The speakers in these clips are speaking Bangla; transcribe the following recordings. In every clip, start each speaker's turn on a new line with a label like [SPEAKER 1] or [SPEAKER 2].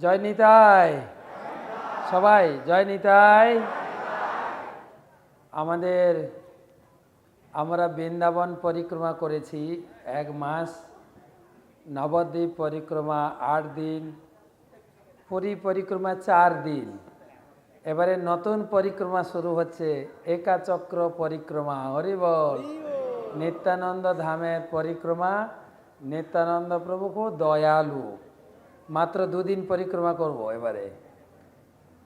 [SPEAKER 1] জয় নিতাই। সবাই, জয় নিতাই। আমাদের, আমরা বৃন্দাবন পরিক্রমা করেছি এক মাস। নবদ্বীপ পরিক্রমা আট দিন। পুরী পরিক্রমা চার দিন। এবারে নতুন পরিক্রমা শুরু হচ্ছে। একাচক্র পরিক্রমা হরিবল নিত্যানন্দ ধামের পরিক্রমা, নিত্যানন্দ প্রভু খুব দয়ালু। মাত্র দুদিন পরিক্রমা করব এবারে।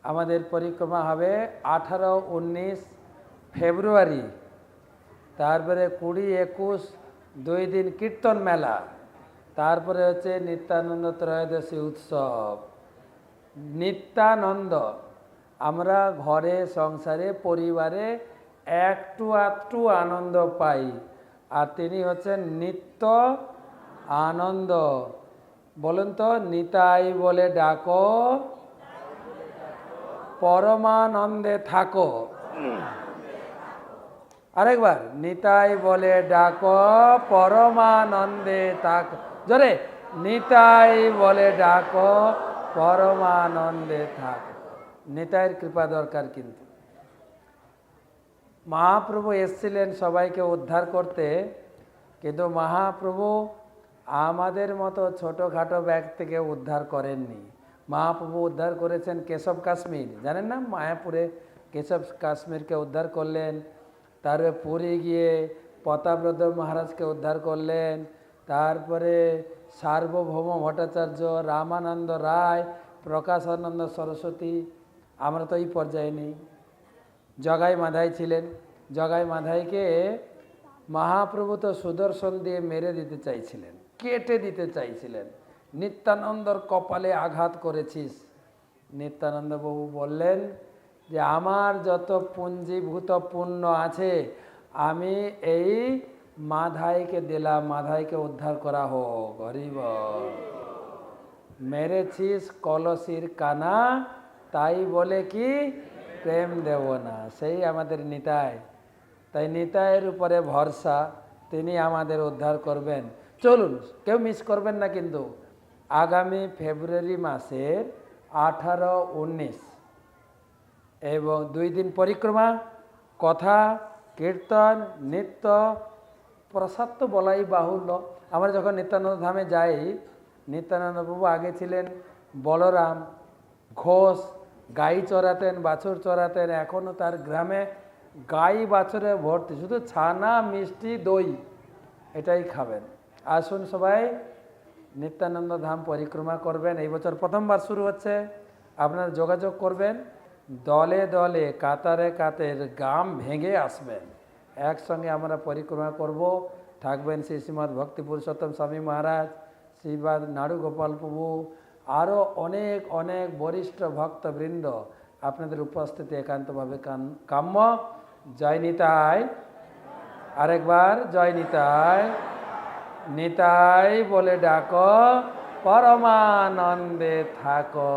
[SPEAKER 1] আমাদের পরিক্রমা হবে আঠারো, উনিশ ফেব্রুয়ারি। তারপরে কুড়ি, একুশ, দুই দিন কীর্তন মেলা। তারপরে হচ্ছে নিত্যানন্দ ত্রয়োদশী উৎসব। নিত্যানন্দ, আমরা ঘরে, সংসারে, পরিবারে একটু আধটু আনন্দ পাই। আর তিনি হচ্ছেন নিত্য আনন্দ। বলুন তো, নিতাই বলে ডাকো, পরমানন্দে থাকো। আরেকবার, নিতাই বলে ডাকো, পরমানন্দে থাকো জোরে, নিতাই বলে ডাকো, পরমানন্দে থাকো। নিতাইয়ের কৃপা দরকার কিন্তু। মহাপ্রভু এসছিলেন সবাইকে উদ্ধার করতে, কিন্তু মহাপ্রভু আমাদের মতো ছোটোখাটো ব্যাগ থেকে উদ্ধার করেননি। মহাপ্রভু উদ্ধার করেছেন কেশব কাশ্মীর। জানেন না মায়াপুরে কেশব কাশ্মীরকে উদ্ধার করলেন, তারপরে পুরী গিয়ে প্রতাপরদ্র মহারাজকে উদ্ধার করলেন, তারপরে সার্বভৌম ভট্টাচার্য রামানন্দ রায়, প্রকাশানন্দ সরস্বতী, আমরা তো এই পর্যায়ে নেই। জগাই মাধাই ছিলেন। জগাই মাধাইকে মহাপ্রভু তো সুদর্শন দিয়ে মেরে দিতে চাইছিলেন, কেটে দিতে চাইছিলেন। নিত্যানন্দর কপালে আঘাত করেছিস। নিত্যানন্দ বাবু বললেন যে, আমার যত পুঞ্জীভূত পুণ্য আছে, আমি এই মাধাইকে দিলাম, মাধাইকে উদ্ধার করা হোক। গরিব মেরেছিস কলসির কানা, তাই বলে কি? প্রেম দেব না। সেই আমাদের নিতাই তাই নিতাইয়ের উপরে ভরসা তিনি আমাদের উদ্ধার করবেন। চলুন, কেউ মিস করবেন না কিন্তু। আগামী ফেব্রুয়ারি মাসের আঠারো, উনিশ। এবং দুই দিন পরিক্রমা, কথা, কীর্তন, নৃত্য, প্রসাদ তো বলাই বাহুল্য। আমরা যখন নিত্যানন্দ ধামে যাই নিত্যানন্দ প্রভু আগে ছিলেন বলরাম, ঘোষ, গাই চড়াতেন, বাছুর চড়াতেন এখনও তার গ্রামে গাই বাছরে ভর্তি, শুধু ছানা, মিষ্টি, দই এটাই খাবেন। আসুন সবাই, নিত্যানন্দ ধাম পরিক্রমা করবেন। এই বছর প্রথমবার শুরু হচ্ছে। আপনারা যোগাযোগ করবেন। দলে দলে, কাতারে কাতের গাম ভেঙে আসবেন। একসঙ্গে আমরা পরিক্রমা করব। থাকবেন শ্রী শ্রীমৎ ভক্তি পুরুষোত্তম স্বামী মহারাজ, শ্রীবাদ নাড়ু গোপাল প্রভু আরও অনেক অনেক বরিষ্ঠ ভক্তবৃন্দ আপনাদের উপস্থিতি একান্তভাবে কাম্য। জয় নিতাই আরেকবার জয় নিতাই নিতাই বলে ডাক পরমানন্দে থাকো।